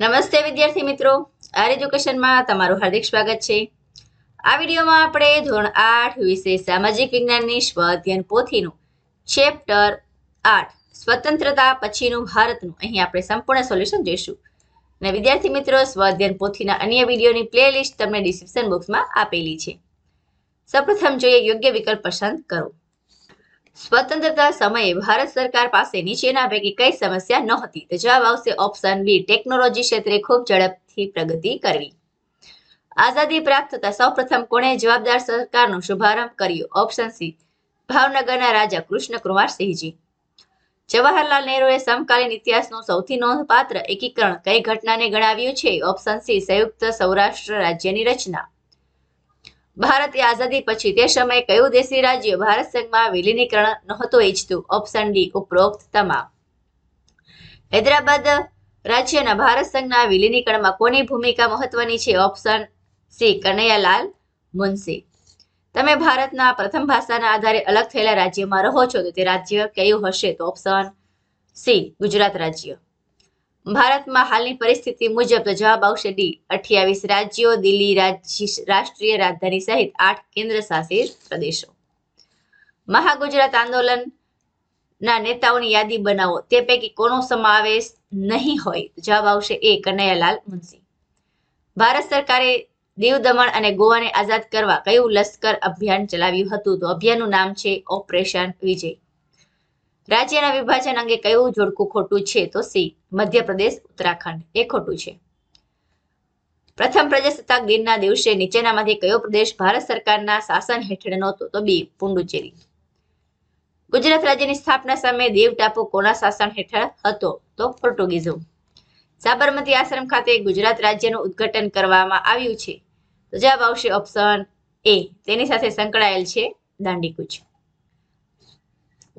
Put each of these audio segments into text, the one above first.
નમસ્તે વિદ્યાર્થી મિત્રો. આર એજ્યુકેશનમાં તમારું હાર્દિક સ્વાગત છે. આ વિડીયોમાં આપણે ધોરણ આઠ વિશે સામાજિક વિજ્ઞાનની સ્વ અધ્યયન પોથીનું ચેપ્ટર આઠ, સ્વતંત્રતા પછીનું ભારતનું. અહીં આપણે સંપૂર્ણ સોલ્યુશન જોઈશું. અને વિદ્યાર્થી મિત્રો, સ્વ અધ્યયન પોથીના અન્ય વિડીયોની પ્લેલિસ્ટ તમને ડિસ્ક્રિપ્શન બોક્સમાં આપેલી છે. સૌપ્રથમ જોઈએ યોગ્ય વિકલ્પ પસંદ કરો. સ્વતંત્રતા સમયે ભારત સરકાર પાસે નીચેના પૈકી કઈ સમસ્યા નહોતી? તો જવાબ આવશે ઓપ્શન બી ટેકનોલોજી ક્ષેત્રે ખૂબ ઝડપથી પ્રગતિ કરવી. આઝાદી પ્રાપ્ત થતા સૌપ્રથમ કોણે જવાબદાર સરકારનો શુભારંભ કર્યો? ઓપ્શન સી ભાવનગરના રાજા કૃષ્ણકુમાર સિંહજી. જવાહરલાલ નહેરુએ સમકાલીન ઇતિહાસનું સૌથી નોંધપાત્ર એકીકરણ કઈ ઘટનાને ગણાવ્યું છે? ઓપ્શન સી સંયુક્ત સૌરાષ્ટ્ર રાજ્યની રચના. ભારતે આઝાદી પછી તે સમયે કયું દેશી રાજ્ય ભારત સંઘમાં વિલીનીકરણ નહોતું ઈચ્છતું? ઓપ્શન ડી ઉપરોક્ત તમામ. હૈદરાબાદ રાજ્યના ભારત સંઘના વિલીનીકરણમાં કોની ભૂમિકા મહત્વની છે? Option C Kanaiyalal Munshi. તમે ભારતના પ્રથમ ભાષાના આધારે અલગ થયેલા રાજ્યમાં રહો છો, તો તે રાજ્ય કયું હશે? તો ઓપ્શન સી ગુજરાત રાજ્ય. ભારતમાં હાલની પરિસ્થિતિ મુજબ જવાબ આવશે ડી. અઠ્યાવીસ રાજ્યો, દિલ્હી રાષ્ટ્રીય રાજધાની સહિત આઠ કેન્દ્ર શાસિત પ્રદેશો. મહાગુજરાત આંદોલન ના નેતાઓની યાદી બનાવો. તે પૈકી કોનો સમાવેશ નહીં હોય? જવાબ આવશે એ. કનૈયાલાલ મુનશી. ભારત સરકારે દીવ દમણ અને ગોવાને આઝાદ કરવા કયું લશ્કર અભિયાન ચલાવ્યું હતું? તો અભિયાનનું નામ છે ઓપરેશન વિજય. રાજ્યના વિભાજન અંગે કયું જોડકું ખોટું છે તો સી, મધ્યપ્રદેશ, ઉત્તરાખંડ. એ ખોટું છે. પ્રથમ પ્રજાસત્તાક દિનના દિવસે નીચેનામાંથી કયો પ્રદેશ ભારત સરકારના શાસન હેઠળ નહોતો તો બી, પુંડુચેરી. ગુજરાત રાજ્યની સ્થાપના સમયે દીવ ટાપુ કોના શાસન હેઠળ હતો તો પોર્ટુગીઝો. સાબરમતી આશ્રમ ખાતે ગુજરાત રાજ્યનું ઉદ્ઘાટન કરવામાં આવ્યું છે. તો જવાબ આવશે ઓપ્શન એ. તેની સાથે સંકળાયેલ છે દાંડીકૂચ.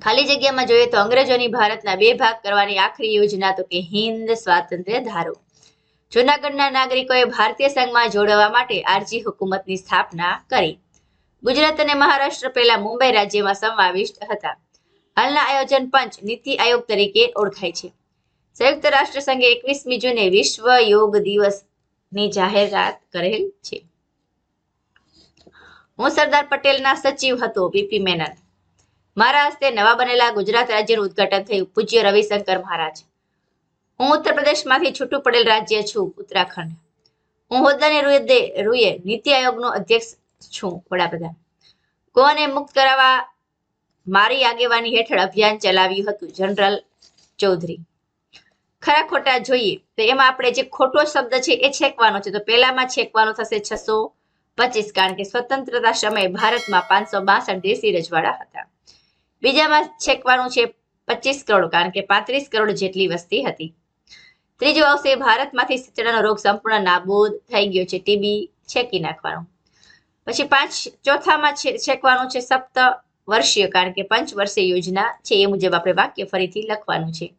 ખાલી જગ્યામાં જોઈએ તો અંગ્રેજોની ભારતના બે ભાગ કરવાની આખરી યોજના તો કે હિન્દ સ્વાતંત્ર્ય ધારો. જૂનાગઢના નાગરિકોએ ભારતીય સંઘમાં જોડવા માટે આરજી હુકુમતની સ્થાપના કરી. ગુજરાત અને મહારાષ્ટ્ર પહેલા મુંબઈ રાજ્યમાં સમાવિષ્ટ હતા. હાલના આયોજન પંચ નીતિ આયોગ તરીકે ઓળખાય છે. સંયુક્ત રાષ્ટ્ર સંઘે એકવીસમી જૂને વિશ્વ યોગ દિવસની જાહેરાત કરેલ છે. હું સરદાર પટેલના સચિવ હતો પીપી મેનન. મારા હસ્તે નવા બનેલા ગુજરાત રાજ્યનું ઉદઘાટન થયું. પૂજ્ય રવિશંકર મહારાજ. હું ઉત્તર પ્રદેશમાંથી છૂટું પડેલ રાજ્ય છું, ઉત્તરાખંડ. હું હોદ્દાની રૂએ રૂએ નીતિ આયોગનો અધ્યક્ષ છું, વડાપ્રધાન. ગોવાને મુક્ત કરાવવા મારી આગેવાની હેઠળ અભિયાન ચલાવ્યું હતું, જનરલ ચૌધરી. ખરા ખોટા જોઈએ, તો એમાં આપણે જે ખોટો શબ્દ છે એ છેકવાનો છે. તો પહેલામાં છેકવાનો થશે છસો પચીસ, કારણ કે સ્વતંત્રતા સમયે ભારતમાં પાંચસો બાસઠ દેશી રજવાડા હતા. બીજામાં છેકવાનું છે પચીસ કરોડ, કારણ કે પાંત્રીસ કરોડ જેટલી વસ્તી હતી. ત્રીજો આવશે, ભારતમાંથી શીતળાનો રોગ સંપૂર્ણ નાબૂદ થઈ ગયો છે, ટીબી છેકી નાખવાનો. પછી પાંચ, ચોથામાં છેકવાનું છે સપ્ત વર્ષીય, કારણ કે પંચ વર્ષીય યોજના છે, એ મુજબ આપણે વાક્ય ફરીથી લખવાનું છે.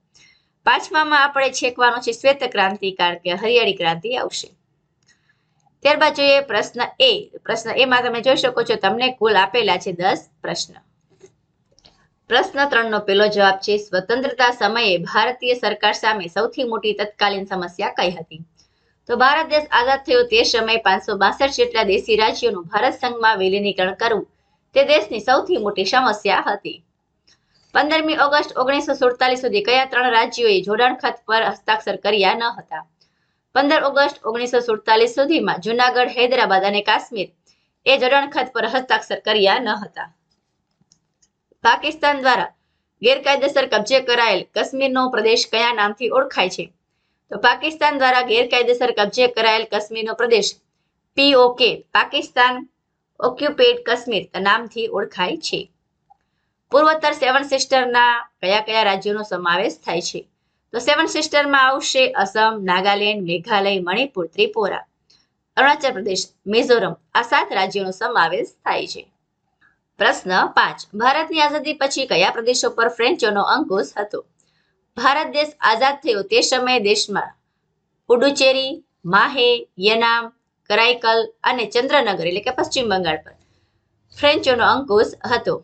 પાંચમામાં આપણે છેકવાનું છે શ્વેત ક્રાંતિ, કારણ કે હરિયાળી ક્રાંતિ આવશે. ત્યારબાદ જોઈએ પ્રશ્ન એ. પ્રશ્ન એમાં તમે જોઈ શકો છો, તમને કુલ આપેલા છે દસ પ્રશ્ન. પ્રશ્ન ત્રણનો પહેલો જવાબ છે, સ્વતંત્રતા સમયે ભારતીય સરકાર સામે સૌથી મોટી તત્કાલીન સમસ્યા કઈ હતી? તો ભારત દેશ આઝાદ થયો તે સમયે પાંચસો બાસઠ જેટલા દેશી રાજ્યોનું ભારત સંઘમાં વિલીનીકરણ કરવું તે દેશની સૌથી મોટી સમસ્યા હતી. પંદરમી ઓગસ્ટ ઓગણીસો સુડતાલીસ સુધી કયા ત્રણ રાજ્યોએ જોડાણ ખત પર હસ્તાક્ષર કર્યા ન હતા? પંદર ઓગસ્ટ ઓગણીસો સુડતાલીસ સુધીમાં જુનાગઢ, હૈદરાબાદ અને કાશ્મીર એ જોડાણ ખત પર હસ્તાક્ષર કર્યા ન હતા. પાકિસ્તાન દ્વારા ગેરકાયદેસર કબજે કરાયેલ કાશ્મીરનો પ્રદેશ કયા નામથી ઓળખાય છે? તો પાકિસ્તાન દ્વારા ગેરકાયદેસર કબજે કરાયેલ કાશ્મીરનો પ્રદેશ પીઓકે પાકિસ્તાન ઓક્યુપેડ કાશ્મીર નામથી ઓળખાય છે. પૂર્વોત્તર સેવન સિસ્ટરના કયા કયા રાજ્યોનો સમાવેશ થાય છે? તો સેવન સિસ્ટરમાં આવશે અસમ, નાગાલેન્ડ, મેઘાલય, મણિપુર, ત્રિપુરા, અરુણાચલ પ્રદેશ, મિઝોરમ આ સાત રાજ્યોનો સમાવેશ થાય છે. પ્રશ્ન પાંચ. ભારતની આઝાદી પછી કયા પ્રદેશો પર ફ્રેન્ચોનો અંકુશ હતો? ભારત દેશ આઝાદ થયો તે સમયે દેશમાં પુડુચેરી, માહે, યનામ, કરાઈકલ અને ચંદ્રનગર એટલે કે પશ્ચિમ બંગાળ પર ફ્રેન્ચોનો અંકુશ હતો.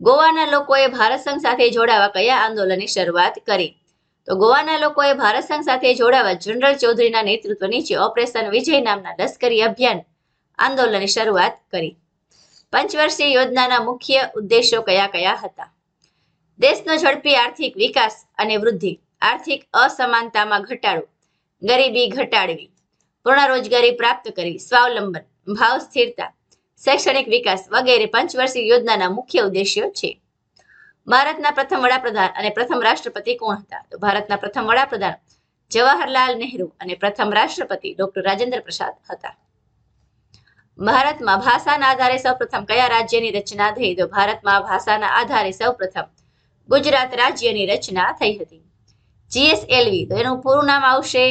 ગોવાના લોકોએ ભારત સંઘ સાથે જોડાવા કયા આંદોલનની શરૂઆત કરી? તો ગોવાના લોકોએ ભારત સંઘ સાથે જોડાવા જનરલ ચૌધરીના નેતૃત્વ નીચે ઓપરેશન વિજય નામના લશ્કરી અભિયાન આંદોલનની શરૂઆત કરી. પંચવર્ષીય યોજનાના મુખ્ય ઉદ્દેશો કયા કયા હતા? દેશનો ઝડપી આર્થિક વિકાસ અને વૃદ્ધિ, આર્થિક અસમાનતામાં ઘટાડો, ગરીબી ઘટાડવી, પૂર્ણ રોજગારી પ્રાપ્ત કરવી, સ્વાવલંબન, ભાવ સ્થિરતા, શૈક્ષણિક વિકાસ વગેરે પંચવર્ષીય યોજનાના મુખ્ય ઉદ્દેશ્યો છે. ભારતના પ્રથમ વડાપ્રધાન અને પ્રથમ રાષ્ટ્રપતિ કોણ હતા? તો ભારતના પ્રથમ વડાપ્રધાન જવાહરલાલ નહેરુ અને પ્રથમ રાષ્ટ્રપતિ ડોક્ટર રાજેન્દ્ર પ્રસાદ હતા. ભારતમાં ભાષાના આધારે સૌપ્રથમ કયા રાજ્યની રચના થઈ? તો ભારતમાં ભાષાના આધારે સૌપ્રથમ ગુજરાત રાજ્યની રચના થઈ હતી. જીએસએલવી તો એનું પૂરું નામ આવશે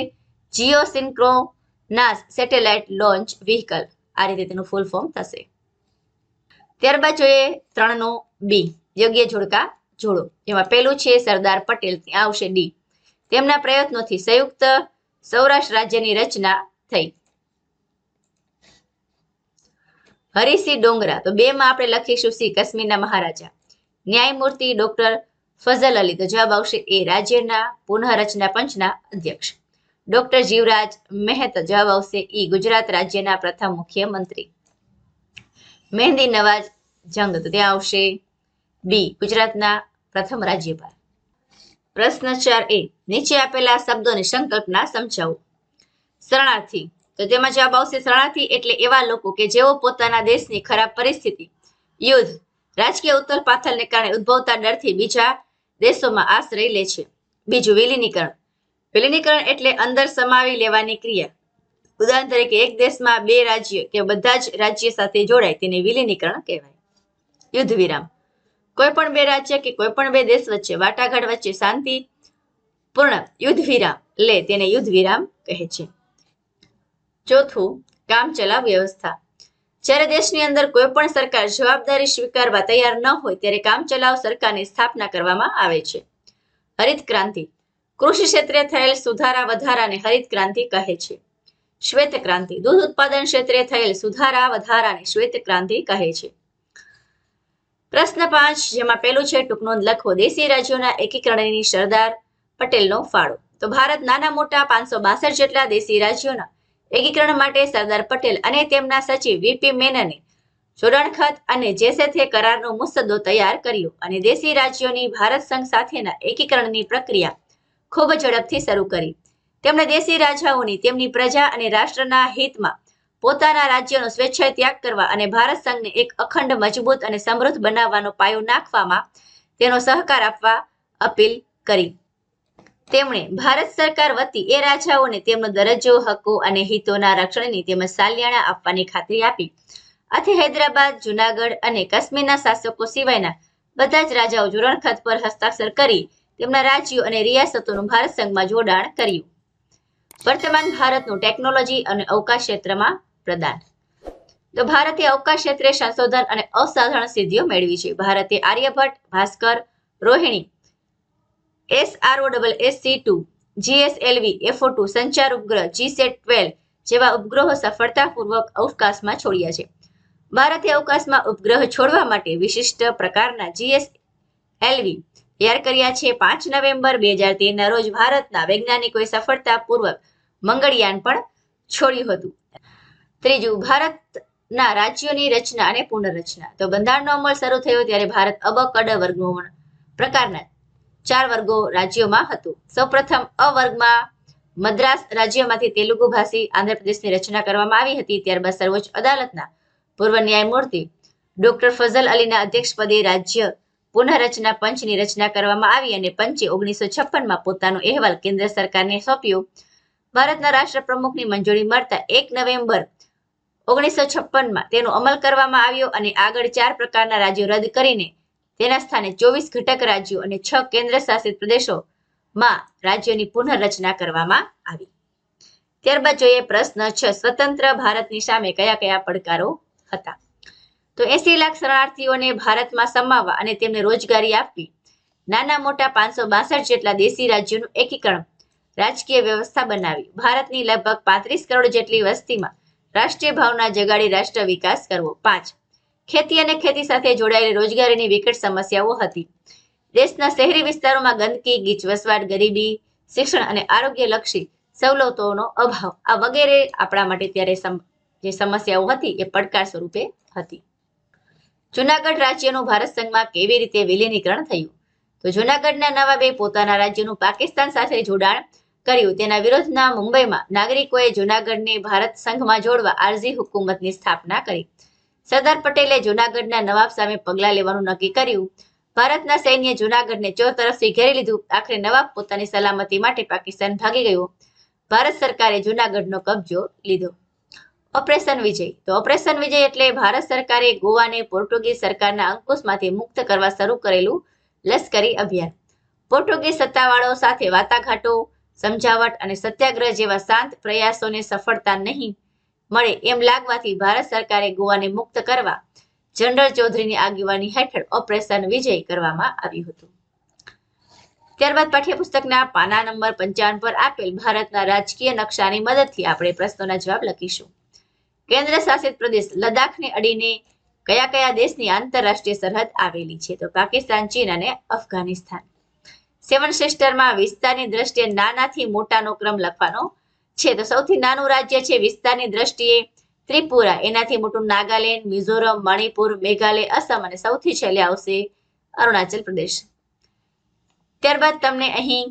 geo synchronous satellite launch vehicle આ રીતે તેનું ફૂલ ફોર્મ થશે. ત્યારબાદ જોઈએ ત્રણનો બી યોગ્ય જોડકા જોડો. જેમાં પહેલું છે સરદાર પટેલ, ત્યાં આવશે ડી તેમના પ્રયત્નોથી સંયુક્ત સૌરાષ્ટ્ર રાજ્યની રચના થઈ. હરિસિંહ ડોંગરા. તો બે માં આપણે લખીશું સી, કાશ્મીરના મહારાજા. ન્યાયમૂર્તિ ડોક્ટર ફઝલ અલી. તો જવાબ આવશે એ, રાજ્યના પુનઃરચના પંચના અધ્યક્ષ. ડોક્ટર જીવરાજ મહેતા, જવાબ આવશે ઈ, ગુજરાત રાજ્યના પ્રથમ મુખ્યમંત્રી. મહેંદી નવાજ જંગ. તો ત્યાં આવશે બી, ગુજરાતના પ્રથમ રાજ્યપાલ. પ્રશ્ન ચાર એ, નીચે આપેલા શબ્દોની સંકલ્પના સમજાવો. શરણાર્થી. તો તેમાં જવાબ આવશે શરણાર્થી એટલે એવા લોકો કે જેઓ પોતાના દેશની ખરાબ પરિસ્થિતિ, યુદ્ધ, રાજકીય ઉથલ પાથલને કારણે ઉદ્ભવતા ડરથી બીજા દેશોમાં આશ્રય લે છે. બીજું વિલીનીકરણ. વિલીનીકરણ એટલે અંદર સમાવી લેવાની ક્રિયા. ઉદાહરણ તરીકે એક દેશમાં બે રાજ્ય કે બધા જ રાજ્ય સાથે જોડાય તેને વિલીનીકરણ કહેવાય. યુદ્ધ વિરામ. કોઈ પણ બે રાજ્ય કે કોઈ પણ બે દેશ વચ્ચે વાટાઘાટ વચ્ચે શાંતિ પૂર્ણ યુદ્ધ વિરામ લે તેને યુદ્ધ વિરામ કહે છે. ચોથું કામ ચલાવ વ્યવસ્થા. જ્યારે દેશની અંદર કોઈ પણ સરકાર જવાબદારી સ્વીકારવા તૈયાર ન હોય, ત્યારે કામ ચલાવ સરકારની સ્થાપના કરવામાં આવે છે. હરિત ક્રાંતિ. કૃષિ ક્ષેત્રે થયેલ સુધારા વધારાને હરિત ક્રાંતિ કહે છે. શ્વેત ક્રાંતિ. દૂધ ઉત્પાદન ક્ષેત્રે થયેલ સુધારા વધારાને શ્વેત ક્રાંતિ કહે છે. પ્રશ્ન પાંચ, જેમાં પહેલું છે ટૂંક નોંધ લખો દેશી રાજ્યોના એકીકરણની સરદાર પટેલનો ફાળો. તો ભારત નાના મોટા પાંચસો બાસઠ જેટલા દેશી રાજ્યોના એકીકરણ માટે સરદાર પટેલ અને તેમના સચિવ વીપી મેનને જોડાણ ખત અને જેસેથે કરારનો મુસદ્દો તૈયાર કર્યો અને દેશી રાજ્યોની ભારત સંઘ સાથેના એકીકરણની પ્રક્રિયા ખૂબ ઝડપથી શરૂ કરી. તેમણે દેશી રાજાઓની તેમની પ્રજા અને રાષ્ટ્રના હિતમાં પોતાના રાજ્યનો સ્વેચ્છાએ ત્યાગ કરવા અને ભારત સંઘને એક અખંડ, મજબૂત અને સમૃદ્ધ બનાવવાનો પાયો નાખવામાં તેનો સહકાર આપવા અપીલ કરી. તેમણે ભારત સરકાર વતી એ રાજાઓને તેમનો દરજ્જો હકો અને હિતોના રક્ષણની તેમજ સાલિયાણા આપવાની ખાતરી આપી. આથી હૈદરાબાદ, જુનાગઢ અને કાશ્મીરના શાસકો સિવાયના બધા જ રાજાઓ જોડાણ પર હસ્તાક્ષર કરી તેમના રાજ્યો અને રિયાસતોનું ભારત સંઘમાં જોડાણ કર્યું. વર્તમાન ભારતનું ટેકનોલોજી અને અવકાશ ક્ષેત્રમાં પ્રદાન. તો ભારતે અવકાશ ક્ષેત્રે સંશોધન અને અસાધારણ સિદ્ધિઓ મેળવી છે. ભારતે Aryabhata, Bhaskara, Rohini SRO double SC two GSLV two સંચાર ઉપગ્રહ જીસેટ ટ્વેલ્વ જેવા ઉપગ્રહો સફળતાપૂર્વક અવકાશમાં છોડ્યા છે. ભારતે અવકાશમાં ઉપગ્રહ છોડવા માટે વિશિષ્ટ પ્રકારના જીએસએલવી તૈયાર કર્યા છે પાંચ નવેમ્બર બે હજાર તેરના રોજ ભારતના વૈજ્ઞાનિકોએ સફળતાપૂર્વક મંગળયાન પણ છોડ્યું હતું. ત્રીજું, ભારતના રાજ્યોની રચના અને પુનઃરચના. તો બંધારણનો અમલ શરૂ થયો ત્યારે ભારત અબ કડ વર્ગો પ્રકારના ચાર વર્ગો રાજ્યોમાં હતું. સૌપ્રથમ અ વર્ગમાં મદ્રાસ રાજ્યમાંથી તેલુગુ ભાષી આંધ્રપ્રદેશની રચના કરવામાં આવી હતી. ત્યારબાદ સર્વોચ્ચ અદાલતના પૂર્વ ન્યાયમૂર્તિ ડોક્ટર ફઝલ અલીના અધ્યક્ષપદે રાજ્ય પુનઃરચના પંચની રચના કરવામાં આવી અને પંચે ઓગણીસો છપ્પનમાં પોતાનો અહેવાલ કેન્દ્ર સરકારને સોંપ્યો. ભારતના રાષ્ટ્રપ્રમુખની મંજૂરી મળતા એક નવેમ્બર ઓગણીસો છપ્પનમાં તેનો અમલ કરવામાં આવ્યો અને આગળ ચાર પ્રકારના રાજ્યો રદ કરીને તેના સ્થાને ચોવીસ ઘટક રાજ્યો અને છ કેન્દ્ર શાસિત પ્રદેશોમાં રાજ્યોની પુનઃરચના કરવામાં આવી. ત્યારબાદ જોઈએ પ્રશ્ન છ, સ્વતંત્ર ભારતની સામે કયા કયા પડકારો હતા? તો એસી લાખ શરણાર્થીઓને ભારતમાં સમાવવા અને તેમને રોજગારી આપવી, નાના મોટા પાંચસો બાસઠ જેટલા દેશી રાજ્યોનું એકીકરણ, રાજકીય વ્યવસ્થા બનાવી, ભારતની લગભગ પાંત્રીસ કરોડ જેટલી વસ્તીમાં રાષ્ટ્રીય ભાવના જગાડી રાષ્ટ્ર વિકાસ કરવો, પાંચ ખેતી અને ખેતી સાથે જોડાયેલી રોજગારીની વિકટ સમસ્યાઓ હતી. દેશના શહેરી વિસ્તારોમાં ગંદકી ગીચ ગરીબી, શિક્ષણ અને આરોગ્યલક્ષી સવલતોનો અભાવ, આ વગેરે આપણા માટે ત્યારે જે સમસ્યાઓ હતી એ પડકાર સ્વરૂપે હતી. જુનાગઢ રાજ્યનું ભારત સંઘમાં કેવી રીતે વિલીનીકરણ થયું? તો જુનાગઢના નવાબે પોતાના રાજ્યનું પાકિસ્તાન સાથે જોડાણ કર્યું, તેના વિરોધના મુંબઈમાં નાગરિકોએ જુનાગઢને ભારત સંઘમાં જોડવા આરઝી હુકુમતની સ્થાપના કરી. સરદાર પટેલે જુનાગઢના નવાબ સામે પગલાં લેવાનું નક્કી કર્યું. ભારતના સૈન્ય જુનાગઢને ચોર તરફથી ઘેરી લીધું. આખરે નવાબ પોતાની સલામતી માટે પાકિસ્તાન ભાગી ગયો. ભારત સરકારે જુનાગઢનો કબજો લીધો. ઓપરેશન વિજય. તો ઓપરેશન વિજય એટલે ભારત સરકારે ગોવાને પોર્ટુગીઝ સરકારના અંકુશમાંથી મુક્ત કરવા શરૂ કરેલું લશ્કરી અભિયાન. પોર્ટુગીઝ સત્તાવાળાઓ સાથે વાટાઘાટો, સમજાવટ અને સત્યાગ્રહ જેવા શાંત પ્રયાસોને સફળતા નહીં મળે એમ લાગવાથી ભારત સરકારે ગોવાને મુક્ત કરવા જનરલ ચૌધરીની આગેવાની હેઠળ ઓપરેશન વિજય કરવામાં આવ્યું હતું. ત્યારબાદ પાઠ્યપુસ્તકના પાના નંબર પંચાવન પર આપેલ ભારતના રાજકીય નકશાની મદદથી આપણે પ્રશ્નોના જવાબ લખીશું. કેન્દ્ર શાસિત પ્રદેશ લદ્દાખને અડીને કયા કયા દેશની આંતરરાષ્ટ્રીય સરહદ આવેલી છે? તો પાકિસ્તાન, ચીન અને અફઘાનિસ્તાન. સેવન સિસ્ટરમાં વિસ્તારની દ્રષ્ટિએ નાનાથી મોટાનો ક્રમ લખવાનો છે. તો સૌથી નાનું રાજ્ય છે વિસ્તારની દ્રષ્ટિએ ત્રિપુરા. એનાથી મોટું નાગાલેન્ડ, મિઝોરમ, મણિપુર, મેઘાલય અસમ અને સૌથી છેલ્લે આવશે અરુણાચલ પ્રદેશ. ત્યારબાદ તમને અહીં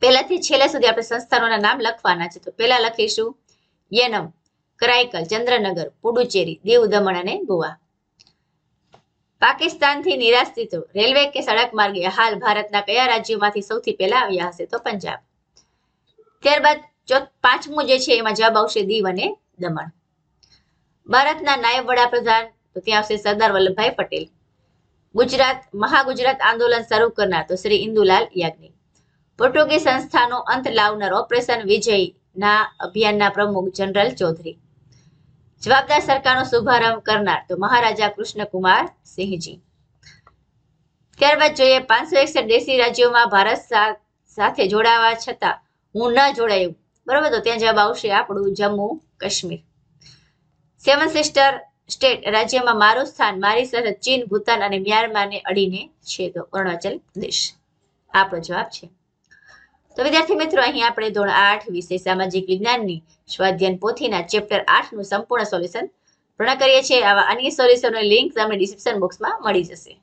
પહેલાથી છેલ્લા સુધી આપણે સંસ્થાનોના નામ લખવાના છે. તો પહેલા લખીશું યનમ કરાઈકલ ચંદ્રનગર, પુડુચેરી દીવ દમણ અને ગોવા. પાકિસ્તાનથી નિરાશ્રિતો રેલવે કે સડક માર્ગે હાલ ભારતના કયા રાજ્યોમાંથી સૌથી પહેલા આવ્યા હશે? તો પંજાબ. ત્યારબાદ પાંચમું જે છે એમાં જવાબ આવશે દીવ અને દમણ. ભારતના નાયબ વડાપ્રધાન તો ત્યાં આવશે સરદાર વલ્લભભાઈ પટેલ. ગુજરાત, મહાગુજરાત આંદોલન શરૂ કરનાર તો શ્રી ઇન્દુલાલ યાજ્ઞિક. પોર્ટુગીઝ સંસ્થાનો અંત લાવનાર ઓપરેશન વિજયના અભિયાનના પ્રમુખ જનરલ ચૌધરી. જવાબદાર સરકારનો શુભારંભ કરનાર તો મહારાજા કૃષ્ણકુમાર સિંહજી. ત્યારબાદ જોઈએ પાંચસો એકસઠ દેશી રાજ્યોમાં ભારત સાથે જોડાવા છતાં હું ન જોડાયું. બરોબર? તો ત્યાં જવાબ આવશે આપણું Jammu Kashmir. Seven sister state રાજ્યમાં મારું સ્થાન, મારી સરહદ ચીન, ભૂતાન અને મ્યાનમારને અડીને છે તો અરુણાચલ પ્રદેશ. આપણો જવાબ છે. તો વિદ્યાર્થી મિત્રો, અહીં આપણે ધોરણ આઠ વિષય સામાજિક વિજ્ઞાનની સ્વાધ્યાયન પોથીના ચેપ્ટર આઠનું સંપૂર્ણ સોલ્યુશન પૂર્ણ કરીએ છીએ. આવા અન્ય સોલ્યુશનની લિંક તમને ડિસ્ક્રિપ્શન બોક્સમાં મળી જશે.